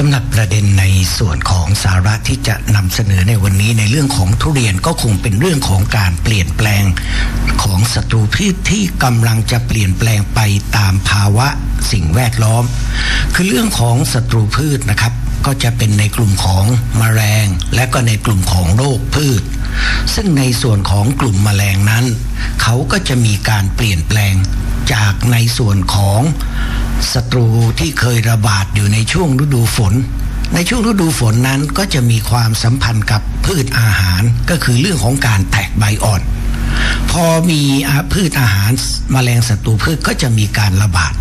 สำหรับประเด็นในส่วนของสาระที่จะนำเสนอในวันนี้ในเรื่องของทุเรียนก็คงเป็นเรื่องของการเปลี่ยนแปลงของศัตรูพืชที่กำลังจะเปลี่ยนแปลงไปตามภาวะสิ่งแวดล้อม คือเรื่องของศัตรูพืชนะครับ ก็จะเป็นในกลุ่มของมแมลง และก็ในกลุ่มของโรคพืช ซึ่งในส่วนของกลุ่มมแมลงนั้น เขาก็จะมีการเปลี่ยนแปลงจากในส่วนของ ศัตรูที่เคยระบาดอยู่ในช่วงฤดูฝน ในช่วงฤดูฝนนั้นก็จะมีความสัมพันธ์กับพืชอาหารก็คือเรื่องของการแตกใบอ่อน พอมีพืชอาหารมแมลงศัตรูพืชก็จะมีการระบาด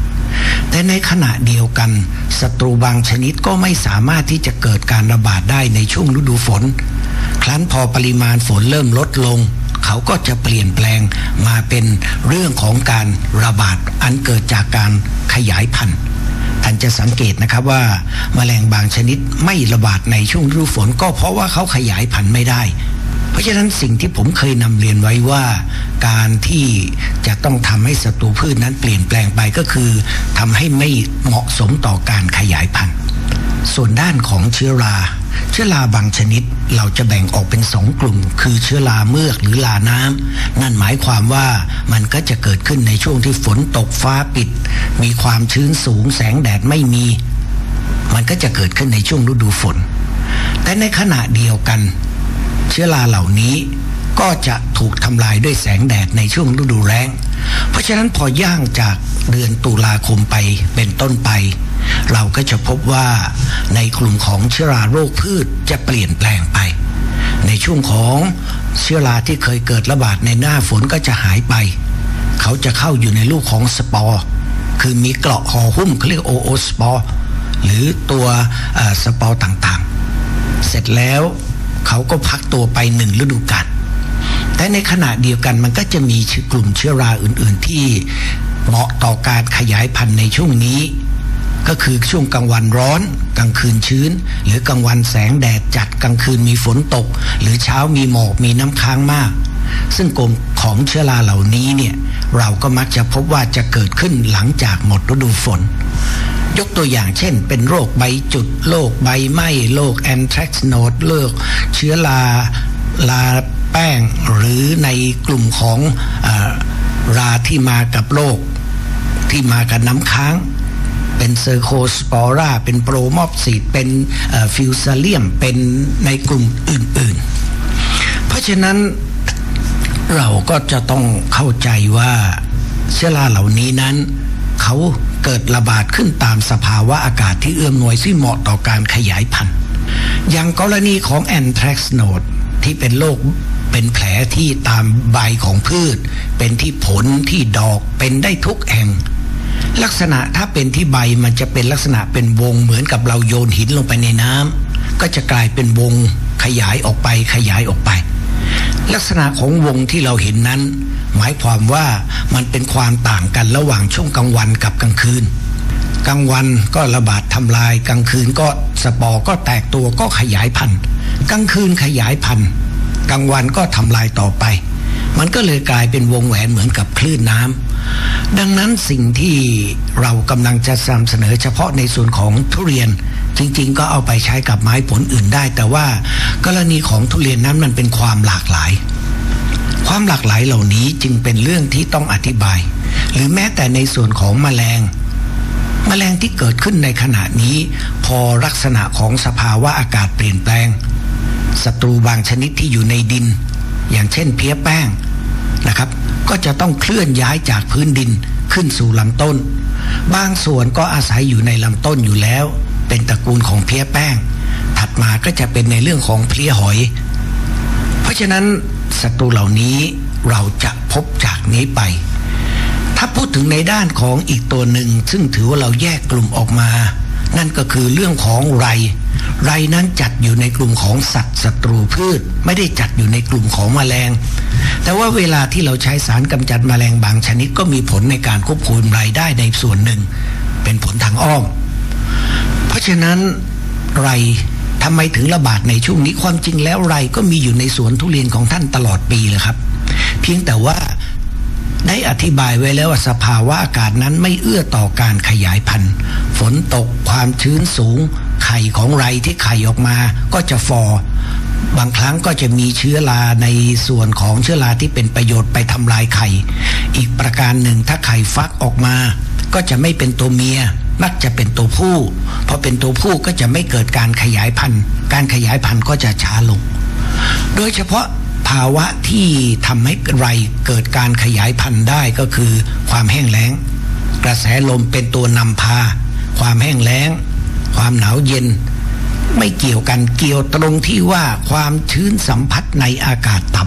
แต่ในขณะเดียวกันศัตรูบางชนิดก็ไม่สามารถที่จะเกิดการระบาดได้ในช่วงฤดูฝน ครั้นพอปริมาณฝนเริ่มลดลง เขาก็จะเปลี่ยนแปลงมาเป็นเรื่องของการระบาดอันเกิดจากการขยายพันธุ์ท่านจะสังเกตนะครับว่ามาแมลงบางชนิดไม่ระบาดในช่วงฤดูฝน ก็เพราะว่าเขาขยายพันธุ์ไม่ได้ เพราะฉะนั้นสิ่งที่ผมเคยนำเรียนไว้ว่า การที่จะต้องทำให้ศัตรูพืชนั้นเปลี่ยนแปลงไปก็คือทำให้ไม่เหมาะสมต่อการขยายพันธุ์ ส่วนด้านของเชื้อรา เชื้อราบางชนิดเราจะแบ่งออกเป็นสองกลุ่ม คือเชื้อราเมือกหรือลาน้ำนั่นหมายความว่ามันก็จะเกิดขึ้นในช่วงที่ฝนตกฟ้าปิด มีความชื้นสูงแสงแดดไม่มี มันก็จะเกิดขึ้นในช่วงฤดูฝน แต่ในขณะเดียวกัน เชื้อราเหล่านี้ก็จะถูกทำลายด้วยแสงแดดในช่วงฤดูแล้ง เพราะฉะนั้นพอย่างจากเดือนตุลาคมไปเป็นต้นไป เราก็จะพบว่าในกลุ่มของเชื้อราโรคพืชจะเปลี่ยนแปลงไป ในช่วงของเชื้อราที่เคยเกิดระบาดในหน้าฝนก็จะหายไป เขาจะเข้าอยู่ในลูกของสปอร์คือมีเกราะห่อหุ้มเขาเรียกโอโอสปอร์หรือตัวสปอร์ต่างๆ เสร็จแล้วเขาก็พักตัวไปหนึ่งฤดูกาล แต่ในขณะเดียวกันมันก็จะมีกลุ่มเชื้อราอื่น ๆ ที่เหมาะต่อการขยายพันธุ์ในช่วงนี้ ก็คือช่วงกลางวันร้อน กลางคืนชื้น หรือกลางวันแสงแดดจัดกลางคืนมีฝนตก หรือเช้ามีหมอกมีน้ำค้างมาก ซึ่งกลุ่มของเชื้อราเหล่านี้เนี่ยเราก็มักจะพบว่าจะเกิดขึ้นหลังจากหมดฤดูฝนยกตัวอย่างเช่น เป็นโรคใบจุด โรคใบไหม้โรคแอนทรักซ์โนดโรคเชื้อราลา ป้งหรือในกลุ่มของอราที่มากับโรคที่มากับน้ำค้าง เป็นเซอร์โคสปอราเป็นโปรมอปซีดเป็นฟิวซาเลียมเป็นในกลุ่มอื่นๆ เพราะฉะนั้นเราก็จะต้องเข้าใจว่าเชื้อราเหล่านี้นั้น เขาเกิดระบาดขึ้นตามสภาวะอากาศที่เอื้อมหน่วยที่เหมาะต่อการขยายพันธุ์ อย่างกรณีของแอนทรักซ์โนดที่เป็นโรค เป็นแผลที่ตามใบของพืช เป็นที่ผลที่ดอกเป็นได้ทุกแห่ง ลักษณะถ้าเป็นที่ใบมันจะเป็นลักษณะเป็นวงเหมือนกับเราโยนหินลงไปในน้ำก็จะกลายเป็นวงขยายออกไปขยายออกไป ลักษณะของวงที่เราเห็นนั้น หมายความว่ามันเป็นความต่างกันระหว่างช่วงกลางวันกับกลางคืนกลางวันก็ระบาดทำลายกลางคืนก็สปอร์ก็แตกตัวก็ขยายพันธุ์กลางคืนขยายพันธุ์ กลางวันก็ทำลายต่อไป มันก็เลยกลายเป็นวงแหวนเหมือนกับคลื่นน้ำดังนั้นสิ่งที่เรากำลังจะนำเสนอเฉพาะในส่วนของทุเรียนจริงๆ ก็เอาไปใช้กับไม้ผลอื่นได้ แต่ว่ากรณีของทุเรียนนั้นมันเป็นความหลากหลาย ความหลากหลายเหล่านี้จึงเป็นเรื่องที่ต้องอธิบาย หรือแม้แต่ในส่วนของมแมลงแมลงที่เกิดขึ้นในขณะนี้ พอลักษณะของสภาวะอากาศเปลี่ยนแปลง ศัตรูบางชนิดที่อยู่ในดิน อย่างเช่นเพี้ยแป้งนะครับ ก็จะต้องเคลื่อนย้ายจากพื้นดินขึ้นสู่ลำต้น บางส่วนก็อาศัยอยู่ในลำต้นอยู่แล้ว เป็นตระกูลของเพี้ยแป้ง ถัดมาก็จะเป็นในเรื่องของเพลี้ยหอย เพราะฉะนั้นศัตรูเหล่านี้เราจะพบจากนี้ไป ถ้าพูดถึงในด้านของอีกตัวหนึ่ง ซึ่งถือว่าเราแยกกลุ่มออกมา นั่นก็คือเรื่องของไร ไรนั้นจัดอยู่ในกลุ่มของสัตว์ศัตรูพืช ไม่ได้จัดอยู่ในกลุ่มของแมลง แต่ว่าเวลาที่เราใช้สารกำจัดแมลงบางชนิดก็มีผลในการควบคุมรายได้ในส่วนหนึ่ง เป็นผลทางอ้อม เพราะฉะนั้นไรทำไมถึงระบาดในช่วงนี้ความจริงแล้วไรก็มีอยู่ในสวนทุเรียนของท่านตลอดปีเลยครับ เพียงแต่ว่าได้อธิบายไว้แล้วว่าสภาวะอากาศนั้นไม่เอื้อต่อการขยายพันธุ์ ฝนตกความชื้นสูง ไข่ของไรที่ไข่ออกมาก็จะฟอบางครั้งก็จะมีเชื้อราในส่วนของเชื้อราที่เป็นประโยชน์ไปทำลายไข่ อีกประการหนึ่งถ้าไข่ฟักออกมา ก็จะไม่เป็นตัวเมียมักจะเป็นตัวผู้พอเป็นตัวผู้ก็จะไม่เกิดการขยายพันธุ์ การขยายพันธุ์ก็จะช้าลง โดยเฉพาะภาวะที่ทำให้ไรเกิดการขยายพันธุ์ได้ก็คือความแห้งแล้ง กระแสลมเป็นตัวนำพา ความแห้งแล้ง ความหนาวเย็น ไม่เกี่ยวกันเกี่ยวตรงที่ว่าความชื้นสัมผัสในอากาศต่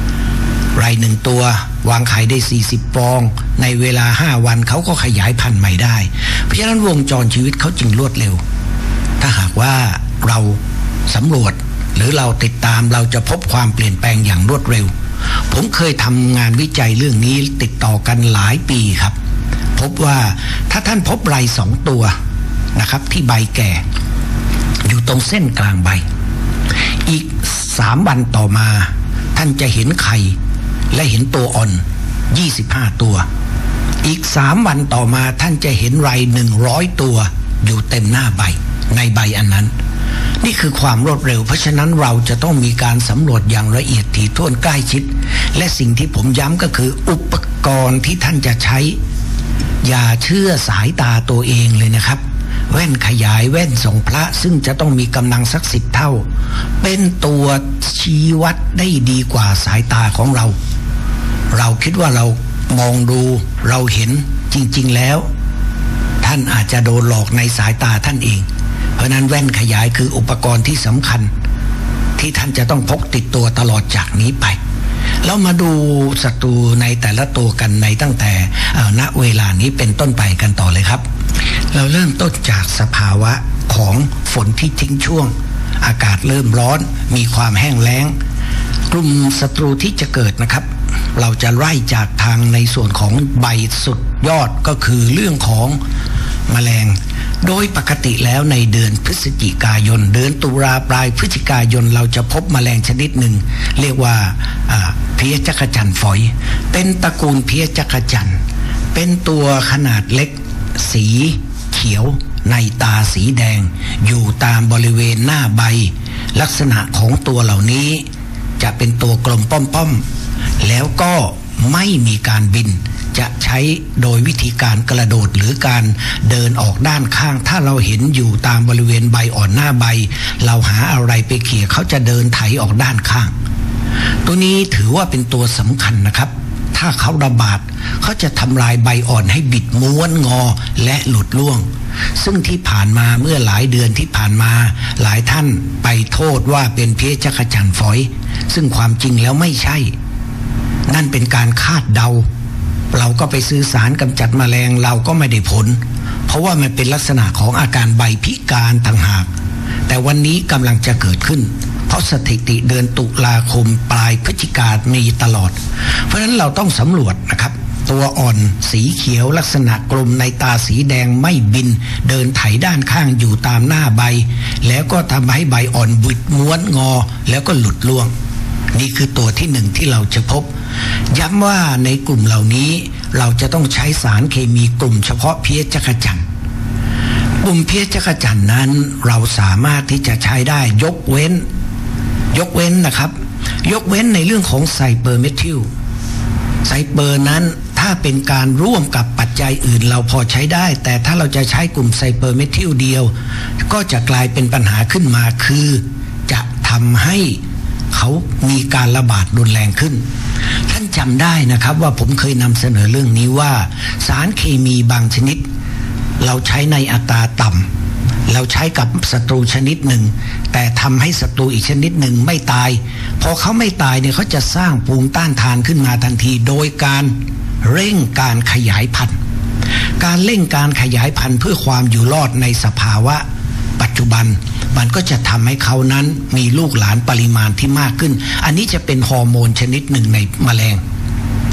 ำไรหนึ่งตัววางไข่ได้ 40 ฟอง ในเวลา 5 วันเขาก็ขยายพันธุ์ใหม่ได้ เพราะฉะนั้นวงจรชีวิตเขาจึงรวดเร็ว ถ้าหากว่าเราสำรวจหรือเราติดตามเราจะพบความเปลี่ยนแปลงอย่างรวดเร็ว ผมเคยทำงานวิจัยเรื่องนี้ติดต่อกันหลายปีครับ พบว่าถ้าท่านพบไรสองตัว นะครับ ที่ใบแก่ อยู่ตรงเส้นกลางใบ อีกสามวันต่อมา ท่านจะเห็นไข่ และเห็นตัวอ่อน 25 ตัว อีกสามวันต่อมาท่านจะเห็นไรหนึ่งร้อยตัว อยู่เต็มหน้าใบ ในใบอันนั้น นี่คือความรวดเร็ว เพราะฉะนั้นเราจะต้องมีการสำรวจอย่างละเอียดถี่ถ้วนใกล้ชิด และสิ่งที่ผมย้ำก็คืออุปกรณ์ที่ท่านจะใช้อย่าเชื่อสายตาตัวเองเลยนะครับ แว่นขยายแว่นส่องพระซึ่งจะต้องมีกำลังสักสิบเท่า เป็นตัวชี้วัดได้ดีกว่าสายตาของเรา เราคิดว่าเรามองดูเราเห็นจริง ๆแล้ว ท่านอาจจะโดนหลอกในสายตาท่านเอง เพราะนั้นแว่นขยายคืออุปกรณ์ที่สำคัญ ที่ท่านจะต้องพกติดตัวตลอดจากนี้ไปเรามาดูศัตรูในแต่ละตัวกันในตั้งแต่ณเวลานี้เป็นต้นไปกันต่อเลยครับ เราเริ่มต้นจากสภาวะของฝนที่ทิ้งช่วง อากาศเริ่มร้อน มีความแห้งแล้ง กลุ่มศัตรูที่จะเกิดนะครับ เราจะไล่จากทางในส่วนของใบสุดยอดก็คือเรื่องของมแมลง โดยปกติแล้วในเดือนพฤศจิกายน เดือนตุลาปลายพฤศจิกายน เราจะพบมแมลงชนิดหนึ่ง เรียกว่าเพียจักรจันฝอย เป็นตระกูลเพียจักรจันเป็นตัวขนาดเล็ก สีเขียวในตาสีแดง อยู่ตามบริเวณหน้าใบ ลักษณะของตัวเหล่านี้ จะเป็นตัวกลมป้อมๆ แล้วก็ไม่มีการบิน จะใช้โดยวิธีการกระโดดหรือการเดินออกด้านข้าง ถ้าเราเห็นอยู่ตามบริเวณใบอ่อนหน้าใบ เราหาอะไรไปเขี่ยเขาจะเดินไถออกด้านข้าง ตัวนี้ถือว่าเป็นตัวสำคัญนะครับ ถ้าเขาระบาดเขาจะทำลายใบอ่อนให้บิดม้วนงอและหลุดล่วง ซึ่งที่ผ่านมาเมื่อหลายเดือนที่ผ่านมาหลายท่านไปโทษว่าเป็นเพี้ยจักรจันฝอย ซึ่งความจริงแล้วไม่ใช่ นั่นเป็นการคาดเดา เราก็ไปซื้อสารกำจัดมแมลงเราก็ไม่ได้ผล เพราะว่ามันเป็นลักษณะของอาการใบพิการต่างหาก แต่วันนี้กำลังจะเกิดขึ้น เพราะสถิติเดือนตุลาคมปลายพฤศจิกามีตลอด เพราะฉะนั้นเราต้องสำรวจนะครับ ตัวอ่อนสีเขียวลักษณะกลมในตาสีแดงไม่บิน เดินไถด้านข้างอยู่ตามหน้าใบ แล้วก็ทำให้ใบอ่อนบิดม้วนงอแล้วก็หลุดล่วง นี่คือตัวที่หนึ่งที่เราจะพบ ย้ำว่าในกลุ่มเหล่านี้เราจะต้องใช้สารเคมีกลุ่มเฉพาะเพี้ยจักจันทร์กลุ่มเพี้ยจักจันทร์นั้นเราสามารถที่จะใช้ได้ยกเว้น ยกเว้นนะครับ ยกเว้นในเรื่องของไซเปอร์เมทิลไซเปอร์นั้นถ้าเป็นการร่วมกับปัจจัยอื่นเราพอใช้ได้ แต่ถ้าเราจะใช้กลุ่มไซเปอร์เมทิลเดียว ก็จะกลายเป็นปัญหาขึ้นมาคือ จะทำให้เขามีการระบาดรุนแรงขึ้น ท่านจำได้นะครับว่าผมเคยนำเสนอเรื่องนี้ว่า สารเคมีบางชนิด เราใช้ในอัตราต่ำ เราใช้กับศัตรูชนิดหนึ่ง แต่ทำให้ศัตรูอีกชนิดหนึ่งไม่ตาย พอเขาไม่ตายเนี่ยเขาจะสร้างภูมิต้านทานขึ้นมาทันที โดยการเร่งการขยายพันธุ์ การเร่งการขยายพันธุ์เพื่อความอยู่รอดในสภาวะปัจจุบันมันก็จะทำให้เขานั้นมีลูกหลานปริมาณที่มากขึ้น อันนี้จะเป็นฮอร์โมนชนิดหนึ่งในมแมลง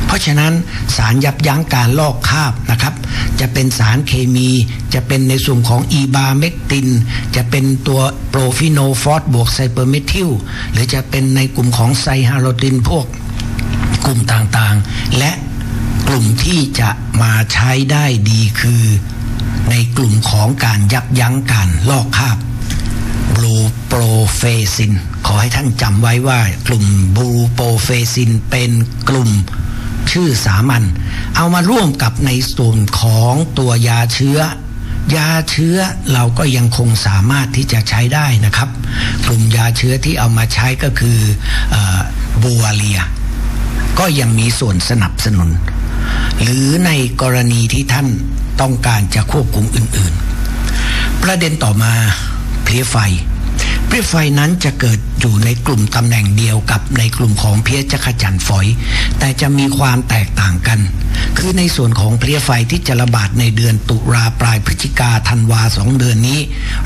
เพราะฉะนั้นสารยับยั้งการลอกคราบนะครับ จะเป็นสารเคมี จะเป็นในส่วนของอีบาเมกติน จะเป็นตัวโปรฟิโนฟอสบวกไซเปอร์เมทิลหรือจะเป็นในกลุ่มของไซฮาโรตินพวกกลุ่มต่างๆ และกลุ่มที่จะมาใช้ได้ดีคือในกลุ่มของการยับยั้งการลอกคราบบลูโปรเฟซิน ขอให้ท่านจำไว้ว่ากลุ่มบลูโปรเฟซินเป็นกลุ่ม ชื่อสามัญเอามาร่วมกับในส่วนของตัวยาเชื้อยาเชื้อเราก็ยังคงสามารถที่จะใช้ได้นะครับ กลุ่มยาเชื้อที่เอามาใช้ก็คือบัวเลีย ก็ยังมีส่วนสนับสนุน หรือในกรณีที่ท่านต้องการจะควบคุมอื่น ๆ ประเด็นต่อมาเพลียไฟ พลียไฟนั้นจะเกิดอยู่ในกลุ่มตำแหน่งเดียวกับในกลุ่มของเพี้ยจักจันฝอย แต่จะมีความแตกต่างกัน คือในส่วนของเพลียไฟที่จะระบาดในเดือนตุลาปลายพฤศจิกาธันวาสองเดือนนี้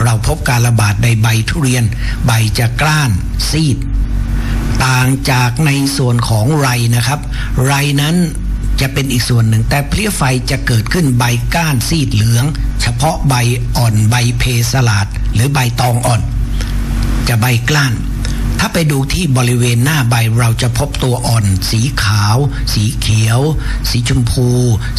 เราพบการระบาดในใบทุเรียน ใบจะกล้านซีด ต่างจากในส่วนของไรนะครับ ไรนั้นจะเป็นอีกส่วนหนึ่ง แต่เพลี้ยไฟจะเกิดขึ้นใบก้านซีดเหลือง เฉพาะใบอ่อนใบเพสลาด หรือใบตองอ่อน จะใบกล้าน ถ้าไปดูที่บริเวณหน้าใบเราจะพบตัวอ่อน สีขาว สีเขียว สีชมพู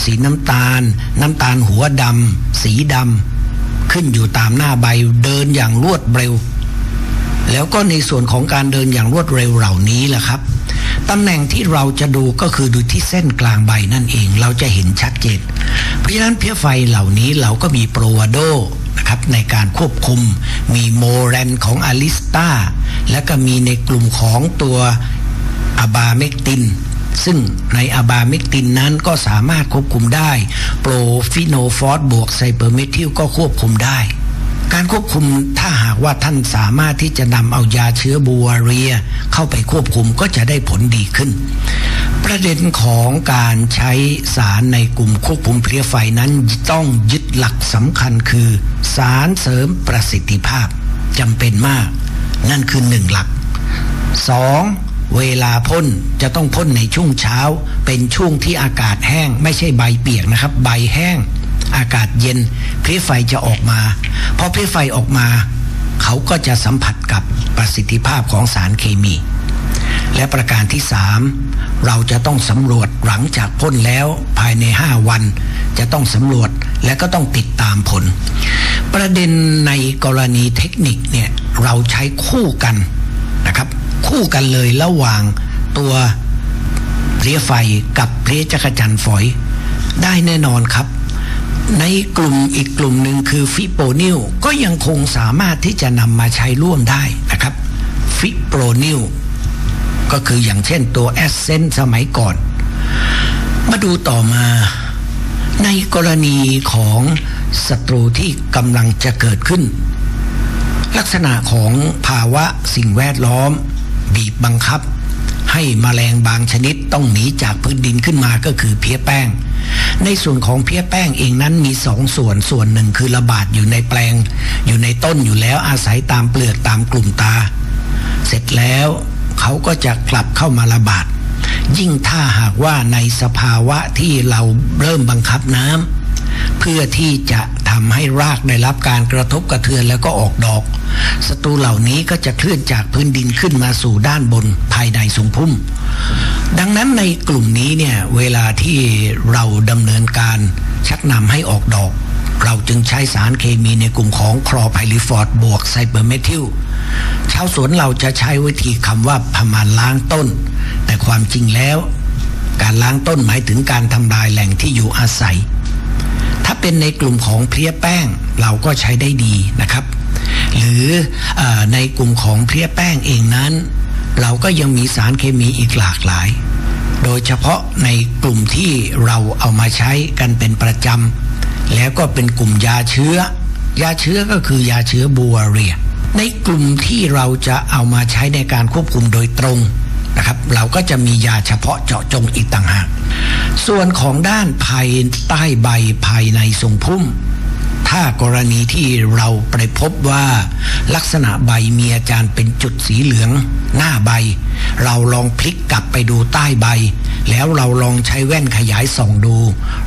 สีน้ำตาล น้ำตาลหัวดำสีดำขึ้นอยู่ตามหน้าใบเดินอย่างรวดเร็ว แล้วก็ในส่วนของการเดินอย่างรวดเร็วเหล่านี้แหละครับตำแหน่งที่เราจะดูก็คือดูที่เส้นกลางใบนั่นเองเราจะเห็นชัดเจน เพราะฉะนั้นเพี้ยไฟเหล่านี้เราก็มีโปรวาโด นะครับในการควบคุม มีโมเรนของอลิสตาและก็มีในกลุ่มของตัวอะบาเมกติน ซึ่งในอะบาเมกตินนั้นก็สามารถควบคุมได้ โปรฟิโนฟอสบวกไซเปอร์เมทิลก็ควบคุมได้ การควบคุมถ้าหากว่าท่านสามารถที่จะนำเอายาเชื้อบัวเรีย เข้าไปควบคุมก็จะได้ผลดีขึ้น ประเด็นของการใช้สารในกลุ่มควบคุมเพลียไฟนั้นต้องยึดหลักสำคัญคือ สารเสริมประสิทธิภาพจำเป็นมาก นั่นคือหนึ่งหลักสองเวลาพ่นจะต้องพ่นในช่วงเช้า เป็นช่วงที่อากาศแห้ง ไม่ใช่ใบเปียกนะครับ ใบแห้ง อากาศเย็นเพลียไฟจะออกมาพอเพลียไฟออกมา เขาก็จะสัมผัสกับประสิทธิภาพของสารเคมี และประการที่สามเราจะต้องสำรวจหลังจากพ่นแล้วภายในห้าวัน จะต้องสำรวจและก็ต้องติดตามผล ประเด็นในกรณีเทคนิคเนี่ยเราใช้คู่กันนะครับ คู่กันเลยระหว่างตัวเพลียไฟกับเพลียจักรจันฝอย ได้แน่นอนครับ ในกลุ่มอีกกลุ่มหนึ่งคือฟิโปนิลก็ยังคงสามารถที่จะนำมาใช้ร่วมได้นะครับ ฟิโปนิล ก็คืออย่างเช่นตัวแอสเซนสมัยก่อน มาดูต่อมาในกรณีของศัตรูที่กำลังจะเกิดขึ้น ลักษณะของภาวะสิ่งแวดล้อม บีบบังคับ ให้มแมลงบางชนิดต้องหนีจากพื้นดินขึ้นมาก็คือเพี้ยแป้ง ในส่วนของเพี้ยแป้งเองนั้นมีสองส่วนส่วนหนึ่งคือระบาดอยู่ในแปลง อยู่ในต้นอยู่แล้วอาศัยตามเปลือกตามกลุ่มตา เสร็จแล้ว เขาก็จะกลับเข้ามาระบาด ยิ่งถ้าหากว่าในสภาวะที่เราเริ่มบังคับน้ำเพื่อที่จะทำให้รากได้รับการกระทบกระเทือนแล้วก็ออกดอกศัตรูเหล่านี้ก็จะเคลื่อนจากพื้นดินขึ้นมาสู่ด้านบนภายในสูงพุ่ม ดังนั้นในกลุ่มนี้เนี่ยเวลาที่เราดำเนินการชักนำให้ออกดอก เราจึงใช้สารเคมีในกลุ่มของคลอไพลิฟอร์ดบวกไซเบอร์เมทิลชาวสวนเราจะใช้วิธีคำว่าพมานล้างต้น แต่ความจริงแล้ว การล้างต้นหมายถึงการทำลายแหล่งที่อยู่อาศัย ถ้าเป็นในกลุ่มของเพลียแป้งเราก็ใช้ได้ดีนะครับ หรืออในกลุ่มของเพลี้ยแป้งเองนั้น เราก็ยังมีสารเคมีอีกหลากหลาย โดยเฉพาะในกลุ่มที่เราเอามาใช้กันเป็นประจำ แล้วก็เป็นกลุ่มยาเชื้อ ยาเชื้อก็คือยาเชื้อบัวเรีย ในกลุ่มที่เราจะเอามาใช้ในการควบคุมโดยตรงนะครับ เราก็จะมียาเฉพาะเจาะจงอีกต่างหาก ส่วนของด้านภายใต้ใบภายในทรงพุ่ม ถ้ากรณีที่เราไปพบว่าลักษณะใบมีอาจารย์เป็นจุดสีเหลือง หน้าใบ เราลองพลิกกลับไปดูใต้ใบ แล้วเราลองใช้แว่นขยายส่องดู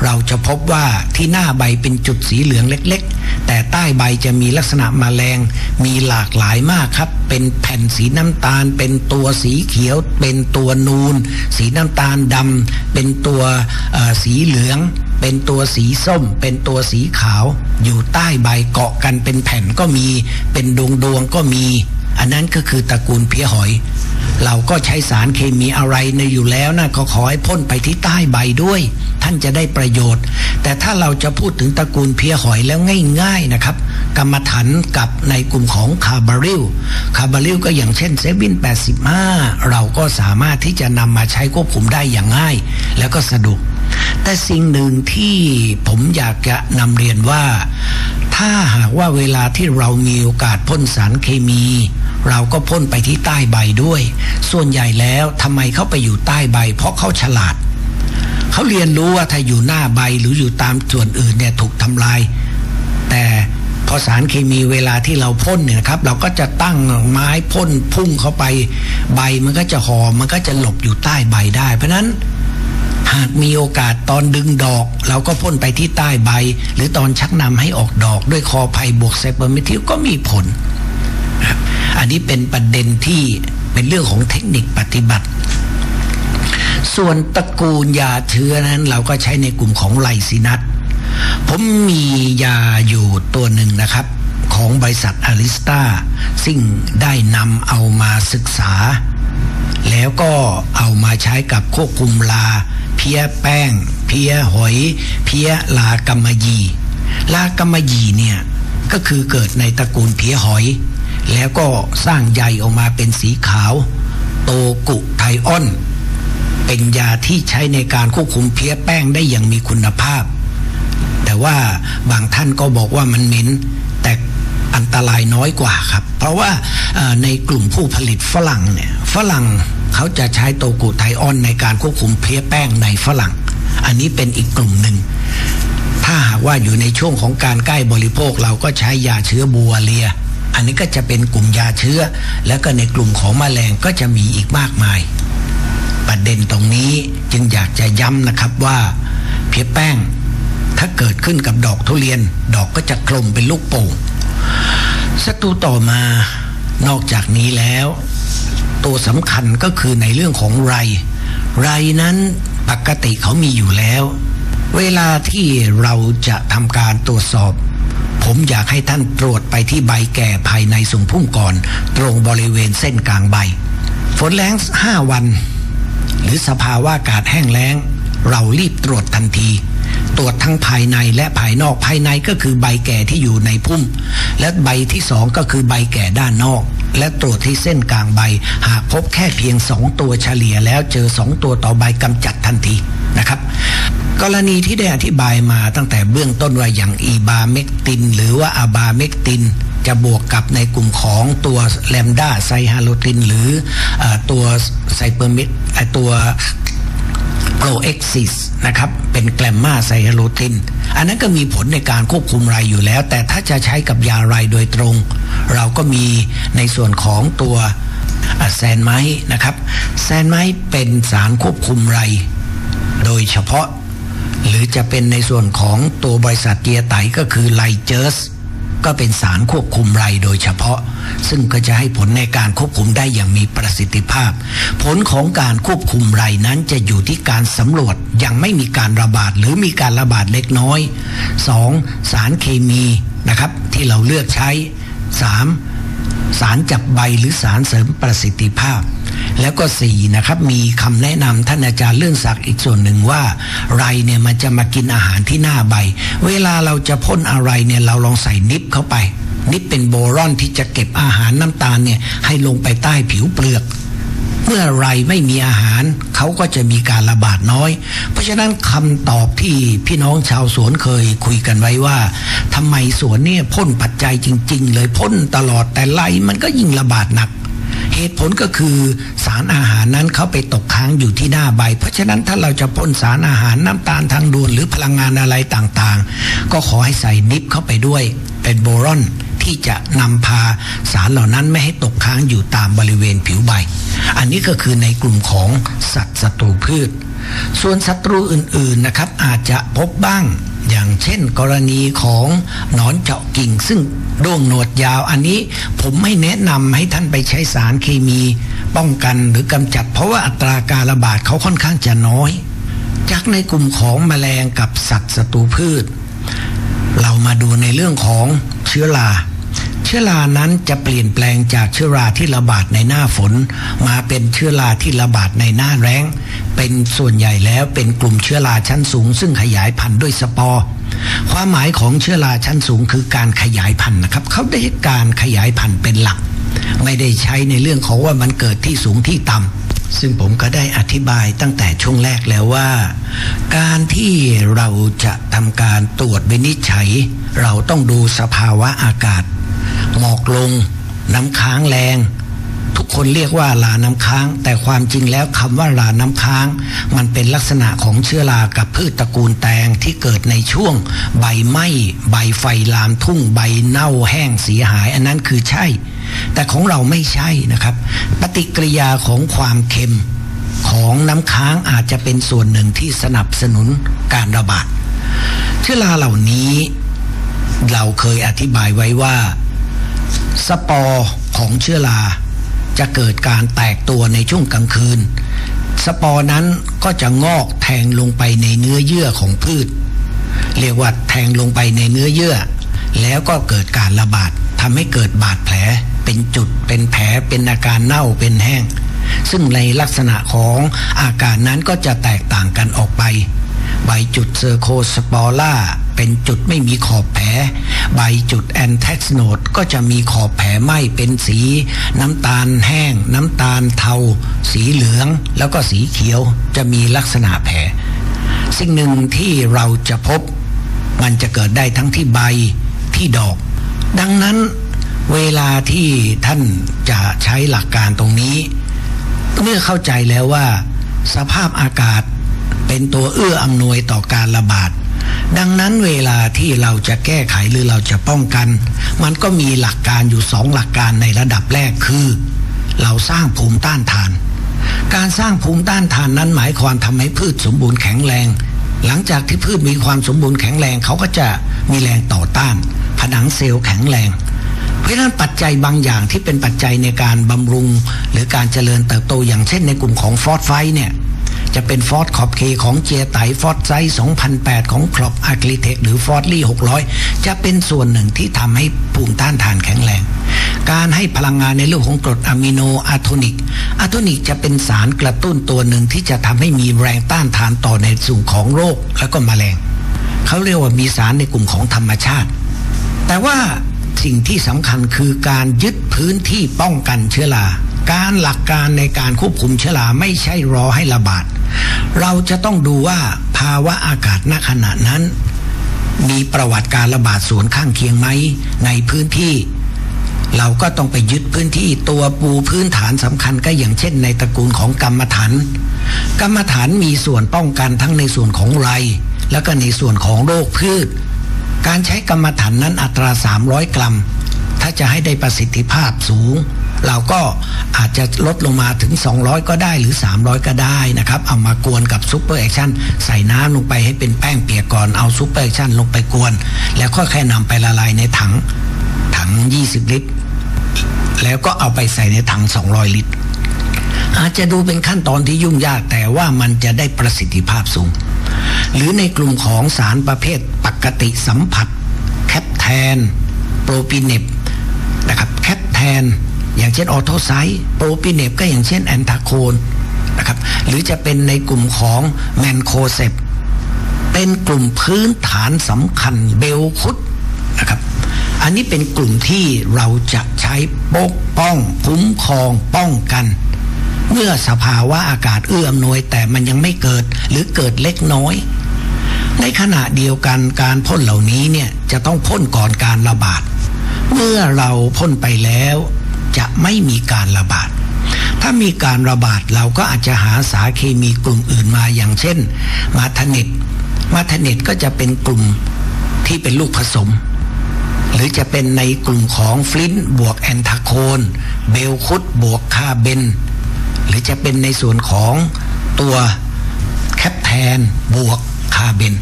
เราจะพบว่าที่หน้าใบเป็นจุดสีเหลืองเล็กๆ แต่ใต้ใบจะมีลักษณะมแมลง มีหลากหลายมากครับ เป็นแผ่นสีน้ำตาล เป็นตัวสีเขียว เป็นตัวนูน สีน้ำตาลดำเป็นตัวสีเหลืองเป็นตัวสีส้ม เป็นตัวสีขาว อยู่ใต้ใบเกาะกันเป็นแผ่นก็มี เป็นดวงดวงก็มี อันนั้นก็คือตระกูลเพี้ยหอย เราก็ใช้สารเคมีอะไรในอยู่แล้วนะก็ขอให้พ่นไปที่ใต้ใบด้วย ท่านจะได้ประโยชน์ แต่ถ้าเราจะพูดถึงตระกูลเพี้ยหอยแล้วง่าย ๆนะครับ กรรมฐานกับในกลุ่มของคาร์บาริลคาร์บาริลก็อย่างเช่นเซวิน85 เราก็สามารถที่จะนำมาใช้ควบคุมได้อย่างง่าย แล้วก็สะดวกแต่สิ่งหนึ่งที่ผมอยากจะนำเรียนว่า ถ้าหากว่าเวลาที่เรามีโอกาสพ่นสารเคมี เราก็พ่นไปที่ใต้ใบด้วย ส่วนใหญ่แล้วทำไมเขาไปอยู่ใต้ใบ เพราะเขาฉลาด เขาเรียนรู้ว่าถ้าอยู่หน้าใบหรืออยู่ตามส่วนอื่นเนี่ยถูกทำลาย แต่พอสารเคมีเวลาที่เราพ่นเนี่ยครับ เราก็จะตั้งไม้พ่นพุ่งเข้าไปใบมันก็จะหอมมันก็จะหลบอยู่ใต้ใบได้ เพราะนั้นหากมีโอกาสตอนดึงดอก เราก็พ่นไปที่ใต้ใบ หรือตอนชักนำให้ออกดอกด้วยคอไผ่บวกไซเปอร์เมทิลก็มีผล นะครับ อันนี้เป็นประเด็นที่เป็นเรื่องของเทคนิคปฏิบัติ ส่วนตระกูลยาเชื้อนั้น เราก็ใช้ในกลุ่มของไลซินัสผมมียาอยู่ตัวหนึ่งนะครับ ของบริษัทอาริสตาซึ่งได้นำเอามาศึกษา แล้วก็เอามาใช้กับควบคุมลา เพี้ยแป้ง เพี้ยหอย เพี้ยลากำมยี ลากำมยีเนี่ย ก็คือเกิดในตระกูลเพี้ยหอย แล้วก็สร้างใยออกมาเป็นสีขาว โตกุไทออน เป็นยาที่ใช้ในการควบคุมเพี้ยแป้งได้อย่างมีคุณภาพ แต่ว่าบางท่านก็บอกว่ามันเหม็นแต่อันตรายน้อยกว่าครับ เพราะว่าในกลุ่มผู้ผลิตฝรั่งเนี่ยฝรั่งเขาจะใช้โตกูไทออนในการควบคุมเพลี้ยแป้งในฝรั่ง อันนี้เป็นอีกกลุ่มหนึ่งถ้าหากว่าอยู่ในช่วงของการใกล้บริโภคเราก็ใช้ยาเชื้อบัวเลีย อันนี้ก็จะเป็นกลุ่มยาเชื้อ แล้วก็ในกลุ่มของแมลงก็จะมีอีกมากมาย ประเด็นตรงนี้จึงอยากจะย้ำนะครับว่า เพี้ยแป้ง ถ้าเกิดขึ้นกับดอกทุเรียน ดอกก็จะกลมเป็นลูกโป่งศัตรูต่อมานอกจากนี้แล้ว ตัวสำคัญก็คือในเรื่องของไร ไรนั้นปกติเขามีอยู่แล้ว เวลาที่เราจะทำการตรวจสอบ ผมอยากให้ท่านตรวจไปที่ใบแก่ภายในสูงพุ่มก่อน ตรงบริเวณเส้นกลางใบ ฝนแรงห้าวัน หรือสภาวะอากาศแห้งแล้ง เรารีบตรวจทันที ตรวจทั้งภายในและภายนอกภายในก็คือใบแก่ที่อยู่ในพุ่ม และใบที่สองก็คือใบแก่ด้านนอก และตรวจที่เส้นกลางใบ หากพบแค่เพียงสองตัวเฉลี่ยแล้วเจอสองตัวต่อใบกำจัดทันทีนะครับ กรณีที่ได้อธิบายมาตั้งแต่เบื้องต้นว่าอย่างอีบาเมกติน หรือว่าอาบาเมกติน จะบวกกับในกลุ่มของตัวแลมดาไซฮาโลติน หรืออตัวไซเปอร์มิดตัวโปรเอ็กซิสนะครับ เป็นแกลมมาไซฮาโลติน อันนั้นก็มีผลในการควบคุมไรอยู่แล้ว แต่ถ้าจะใช้กับยาไรโดยตรง เราก็มีในส่วนของตัวแซนไม้นะครับ แซนไม้เป็นสารควบคุมไร โดยเฉพาะ หรือจะเป็นในส่วนของตัวบริษัทเกียร์ไตก็คือไลเจอร์สก็เป็นสารควบคุมไรโดยเฉพาะ ซึ่งก็จะให้ผลในการควบคุมได้อย่างมีประสิทธิภาพ ผลของการควบคุมไรนั้นจะอยู่ที่การสำรวจยังไม่มีการระบาดหรือมีการระบาดเล็กน้อย 2. สารเคมีนะครับที่เราเลือกใช้ 3. สารจับใบหรือสารเสริมประสิทธิภาพ แล้วก็สี่นะครับมีคำแนะนำท่านอาจารย์เรื่องศักดิ์อีกส่วนหนึ่งว่า ไรเนี่ยมันจะมากินอาหารที่หน้าใบ เวลาเราจะพ่นอะไรเนี่ยเราลองใส่นิบเข้าไป นิบเป็นโบรอนที่จะเก็บอาหารน้ำตาลเนี่ยให้ลงไปใต้ผิวเปลือกเมื่อไรไม่มีอาหารเขาก็จะมีการระบาดน้อย เพราะฉะนั้นคำตอบที่พี่น้องชาวสวนเคยคุยกันไว้ว่าทำไมสวนเนี่ยพ่นปัจจัยจริง ๆ เลยพ่นตลอดแต่ไรมันก็ยิ่งระบาดหนัก เหตุผลก็คือสารอาหารนั้นเขาไปตกค้างอยู่ที่หน้าใบ เพราะฉะนั้นถ้าเราจะพ่นสารอาหารน้ำตาลทางด่วนหรือพลังงานอะไรต่างๆ ก็ขอให้ใส่นิบเข้าไปด้วยเป็นโบรอนที่จะนำพาสารเหล่านั้นไม่ให้ตกค้างอยู่ตามบริเวณผิวใบ อันนี้ก็คือในกลุ่มของสัตว์ศัตรูพืช ส่วนศัตรูอื่นๆนะครับอาจจะพบบ้าง อย่างเช่นกรณีของหนอนเจาะกิ่ง ซึ่งด้วงหนวดยาวอันนี้ผมไม่แนะนำให้ท่านไปใช้สารเคมี ป้องกันหรือกำจัด เพราะว่าอัตราการระบาดเขาค่อนข้างจะน้อย จากในกลุ่มของแมลงกับสัตว์ศัตรูพืช เรามาดูในเรื่องของเชื้อรา ชื้อชื้อรานั้นจะเปลี่ยนแปลงจากเชื้อราที่ระบาดในหน้าฝน มาเป็นเชื้อราที่ระบาดในหน้าแล้งเป็นส่วนใหญ่แล้วเป็นกลุ่มเชื้อราชั้นสูง ซึ่งขยายพันธุ์ด้วยสปอร์ความหมายของเชื้อราชั้นสูงคือการขยายพันธุ์นะครับเขาได้การขยายพันธุ์เป็นหลัก ไม่ได้ใช้ในเรื่องของว่ามันเกิดที่สูงที่ต่ำซึ่งผมก็ได้อธิบายตั้งแต่ช่วงแรกแล้วว่า การที่เราจะทำการตรวจวินิจฉัย เราต้องดูสภาวะอากาศ หมอกลง น้ำค้างแรง ทุกคนเรียกว่าลาน้ำค้าง แต่ความจริงแล้วคำว่าลาน้ำค้าง มันเป็นลักษณะของเชื้อรากับพืชตระกูลแตงที่เกิดในช่วง ใบไหม้ใบไฟลามทุ่งใบเน่าแห้งเสียหาย อันนั้นคือใช่ แต่ของเราไม่ใช่นะครับ ปฏิกิริยาของความเค็มของน้ำค้างอาจจะเป็นส่วนหนึ่งที่สนับสนุนการระบาดเชื้อราเหล่านี้ เราเคยอธิบายไว้ว่า สปอร์ของเชื้อรา จะเกิดการแตกตัวในช่วงกลางคืน สปอร์นั้นก็จะงอกแทงลงไปในเนื้อเยื่อของพืช เรียกว่าแทงลงไปในเนื้อเยื่อ แล้วก็เกิดการระบาดทำให้เกิดบาดแผลเป็นจุดเป็นแผลเป็นอาการเน่าเป็นแห้ง ซึ่งในลักษณะของอาการนั้นก็จะแตกต่างกันออกไป ใบจุดเซอร์โคสปอร่า เป็นจุดไม่มีขอบแผลใบจุดแอนแท็กโนดก็จะมีขอบแผลไหม้เป็นสีน้ำตาลแห้ง น้ำตาลเทา สีเหลือง แล้วก็สีเขียวจะมีลักษณะแผลสิ่งหนึ่งที่เราจะพบ มันจะเกิดได้ทั้งที่ใบที่ดอก ดังนั้นเวลาที่ท่านจะใช้หลักการตรงนี้ เมื่อเข้าใจแล้วว่า สภาพอากาศเป็นตัวเอื้ออำนวยต่อการระบาด ดังนั้นเวลาที่เราจะแก้ไขหรือเราจะป้องกัน มันก็มีหลักการอยู่สองหลักการในระดับแรกคือ เราสร้างภูมิต้านทาน การสร้างภูมิต้านทานนั้นหมายความทำให้พืชสมบูรณ์แข็งแรง หลังจากที่พืชมีความสมบูรณ์แข็งแรงเขาก็จะมีแรงต่อต้าน ผนังเซลล์แข็งแรง เพราะนั้นปัจจัยบางอย่างที่เป็นปัจจัยในการบำรุง หรือการเจริญเติบโตอย่างเช่นในกลุ่มของฟอสไฟเนี่ย จะเป็นฟอร์ดขอบเคของเจียไตฟอร์ดไซส์2008 ของครอบอาร์คิเทคหรือฟอร์ดลี่600 จะเป็นส่วนหนึ่งที่ทำให้ภูมิต้านทานแข็งแรง การให้พลังงานในเรื่องของกรดอะมิโนอะโทนิกอะโทนิกจะเป็นสารกระตุ้นตัวหนึ่งที่จะทำให้มีแรงต้านทานต่อในส่วนของโรคและก็มแมลงเขาเรียกว่ามีสารในกลุ่มของธรรมชาติ แต่ว่าสิ่งที่สำคัญคือการยึดพื้นที่ป้องกันเชื้อราการหลักการในการควบคุมเชื้อราไม่ใช่รอให้ระบาดเราจะต้องดูว่าภาวะอากาศณขณะนั้น มีประวัติการระบาดสวนข้างเคียงไหมในพื้นที่ เราก็ต้องไปยึดพื้นที่ตัวปูพื้นฐานสำคัญก็อย่างเช่น ในตระกูลของกรรมฐานกรรมฐานมีส่วนป้องกันทั้งในส่วนของไร แล้วก็ในส่วนของโรคพืช การใช้กรรมฐานนั้นอัตรา 300 กรัม ถ้าจะให้ได้ประสิทธิภาพสูง เราก็อาจจะลดลงมาถึง 200 ก็ได้หรือ 300 ก็ได้นะครับ เอามากวนกับซูเปอร์แอคชั่นใส่น้ำลงไปให้เป็นแป้งเปียกก่อนเอาซูเปอร์แอคชั่นลงไปกวน แล้วค่อยๆนำไปละลายในถังถัง 20 ลิตร แล้วก็เอาไปใส่ในถัง 200 ลิตร อาจจะดูเป็นขั้นตอนที่ยุ่งยากแต่ว่ามันจะได้ประสิทธิภาพสูง หรือในกลุ่มของสารประเภทปกติสัมผัส แคปแทน โปรปีเนบนะครับแคปแทน อย่างเช่นออโทไซต์โปรปีเนบก็อย่างเช่นแอนทาโคนนะครับหรือจะเป็นในกลุ่มของแมนโคเซปเป็นกลุ่มพื้นฐานสำคัญเบลคุดนะครับอันนี้เป็นกลุ่มที่เราจะใช้ปกป้องคุ้มครองป้องกัน เมื่อสภาวะอากาศเอื้ออำนวยแต่มันยังไม่เกิดหรือเกิดเล็กน้อย ในขณะเดียวกันการพ่นเหล่านี้เนี่ยจะต้องพ่นก่อนการระบาด เมื่อเราพ่นไปแล้ว จะไม่มีการระบาด ถ้ามีการระบาดเราก็อาจจะหาสารเคมีกลุ่มอื่นมาอย่างเช่น มาทเนตมาทเนตก็จะเป็นกลุ่มที่เป็นลูกผสม หรือจะเป็นในกลุ่มของฟลินต์บวกแอนทาโคนเบลคุดบวกคาเบนหรือจะเป็นในส่วนของตัวแคปแทนบวกคาเบน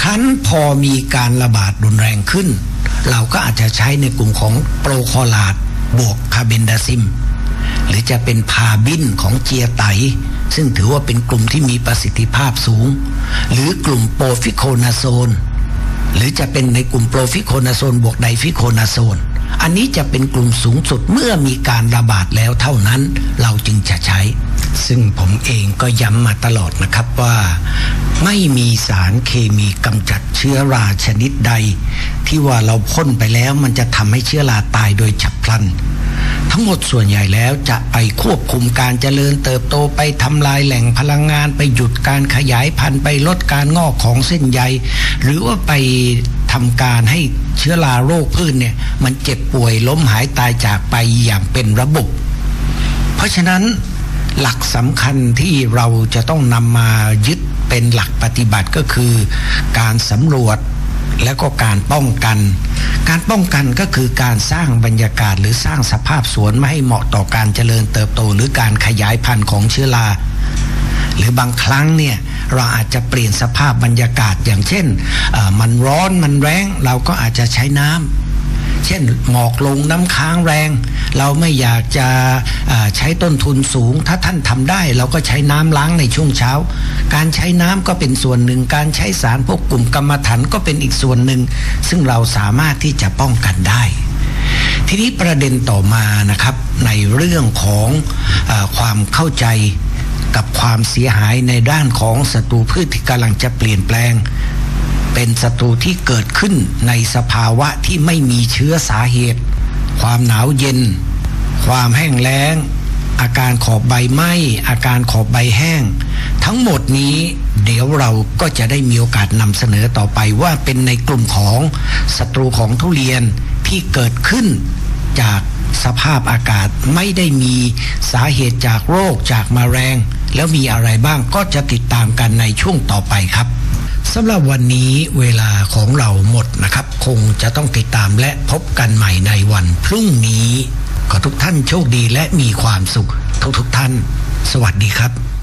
ครั้นพอมีการระบาดรุนแรงขึ้น เราก็อาจจะใช้ในกลุ่มของโปรคอลาด บวกคาเบนดาซิม หรือจะเป็นพาบินของเจียไต ซึ่งถือว่าเป็นกลุ่มที่มีประสิทธิภาพสูง หรือกลุ่มโปรฟิโคนาโซน หรือจะเป็นในกลุ่มโปรฟิโคนาโซนบวกไดฟิโคนาโซน อันนี้จะเป็นกลุ่มสูงสุดเมื่อมีการระบาดแล้วเท่านั้นเราจึงจะใช้ ซึ่งผมเองก็ย้ำมาตลอดนะครับว่า ไม่มีสารเคมีกำจัดเชื้อราชนิดใด ที่ว่าเราพ่นไปแล้วมันจะทำให้เชื้อราตายโดยฉับพลัน ทั้งหมดส่วนใหญ่แล้วจะไปควบคุมการเจริญเติบโตไปทำลายแหล่งพลังงานไปหยุดการขยายพันธุ์ไปลดการงอกของเส้นใย หรือว่าไป ทำการให้เชื้อราโรคพืชเนี่ยมันเจ็บป่วยล้มหายตายจากไปอย่างเป็นระบบ เพราะฉะนั้นหลักสำคัญที่เราจะต้องนำมายึดเป็นหลักปฏิบัติก็คือ การสำรวจและก็การป้องกัน การป้องกันก็คือการสร้างบรรยากาศหรือสร้างสภาพสวนไม่ให้เหมาะต่อการเจริญเติบโต หรือการขยายพันธุ์ของเชื้อรา หรือบางครั้งเนี่ยเราอาจจะเปลี่ยนสภาพบรรยากาศอย่างเช่นมันร้อนมันแรงเราก็อาจจะใช้น้ำเช่นหมอกลงน้ำค้างแรง เราไม่อยากจะใช้ต้นทุนสูง ถ้าท่านทำได้เราก็ใช้น้ำล้างในช่วงเช้า การใช้น้ำก็เป็นส่วนหนึ่ง การใช้สารพวกกลุ่มกรรมฐานก็เป็นอีกส่วนหนึ่ง ซึ่งเราสามารถที่จะป้องกันได้ทีนี้ประเด็นต่อมานะครับในเรื่องของอความเข้าใจ กับความเสียหายในด้านของศัตรูพืชที่กำลังจะเปลี่ยนแปลง เป็นศัตรูที่เกิดขึ้นในสภาวะที่ไม่มีเชื้อสาเหตุ ความหนาวเย็น ความแห้งแล้ง อาการขอบใบไหม้อาการขอบใบแห้ง ทั้งหมดนี้เดี๋ยวเราก็จะได้มีโอกาสนำเสนอต่อไปว่าเป็นในกลุ่มของศัตรูของทุเรียนที่เกิดขึ้นจากสภาพอากาศไม่ได้มีสาเหตุจากโรคจากมาแมลง แล้วมีอะไรบ้างก็จะติดตามกันในช่วงต่อไปครับสำหรับวันนี้เวลาของเราหมดนะครับ คงจะต้องติดตามและพบกันใหม่ในวันพรุ่งนี้ ขอทุกท่านโชคดีและมีความสุขทุกทุกท่าน สวัสดีครับ